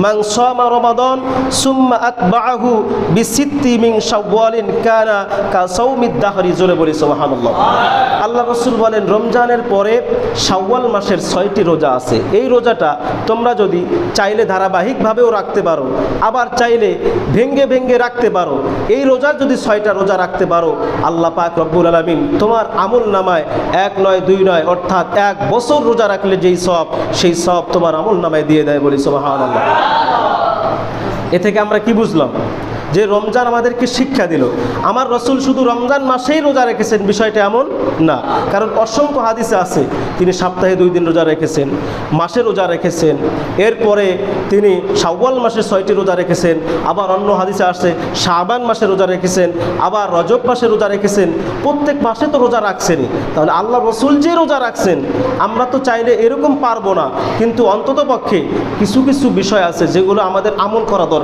মান সামা রমাদান সুম্মা আতবাআহু বিসিত্তি মিন শাওয়ালিন কানা কা সাওমিদ দাহরি, জোরে বলি সুবহানাল্লাহ। আল্লাহ রসুল বলেন, রমজানের পরে শাওয়াল মাসের ছয়টি রোজা আছে। এই রোজাটা তোমরা যদি চাইলে ধারাবাহিকভাবেও রাখতে পারো, আবার চাইলে ভেঙ্গে ভেঙ্গে রাখতে পারো, এই রোজার যদি ছয়টা রোজা রাখতে পারো, আল্লাহ পাক রব্বুল আলামিন তোমার আমল নামায় এক নয়, দুই নয়, অর্থাৎ এক বছর রোজা রাখলে যেই সব, সেই সব তোমার আমল নামায় দিয়ে দেয় বলি, সুবহানাল্লাহ। এ থেকে আমরা কি বুঝলাম? যে রমজান আমাদেরকে শিক্ষা দিল। আমার রসুল শুধু রমজান মাসেই রোজা রেখেছেন, বিষয়টা এমন না। কারণ অসংখ্য হাদিসে আছে, তিনি সপ্তাহে দুই দিন রোজা রেখেছেন, মাসে রোজা রেখেছেন, এরপরে তিনি শাওয়াল মাসে ছয়টি রোজা রেখেছেন, আবার অন্য হাদিসে আসছে শাবান মাসে রোজা রেখেছেন, আবার রজব মাসে রোজা রেখেছেন, প্রত্যেক মাসে তো রোজা রাখছেনই। তাহলে আল্লাহ রসুল যে রোজা রাখছেন, আমরা তো চাইলে এরকম পারব না। কিন্তু অন্তত পক্ষে কিছু কিছু বিষয় আছে যেগুলো আমাদের আমল করা দরকার।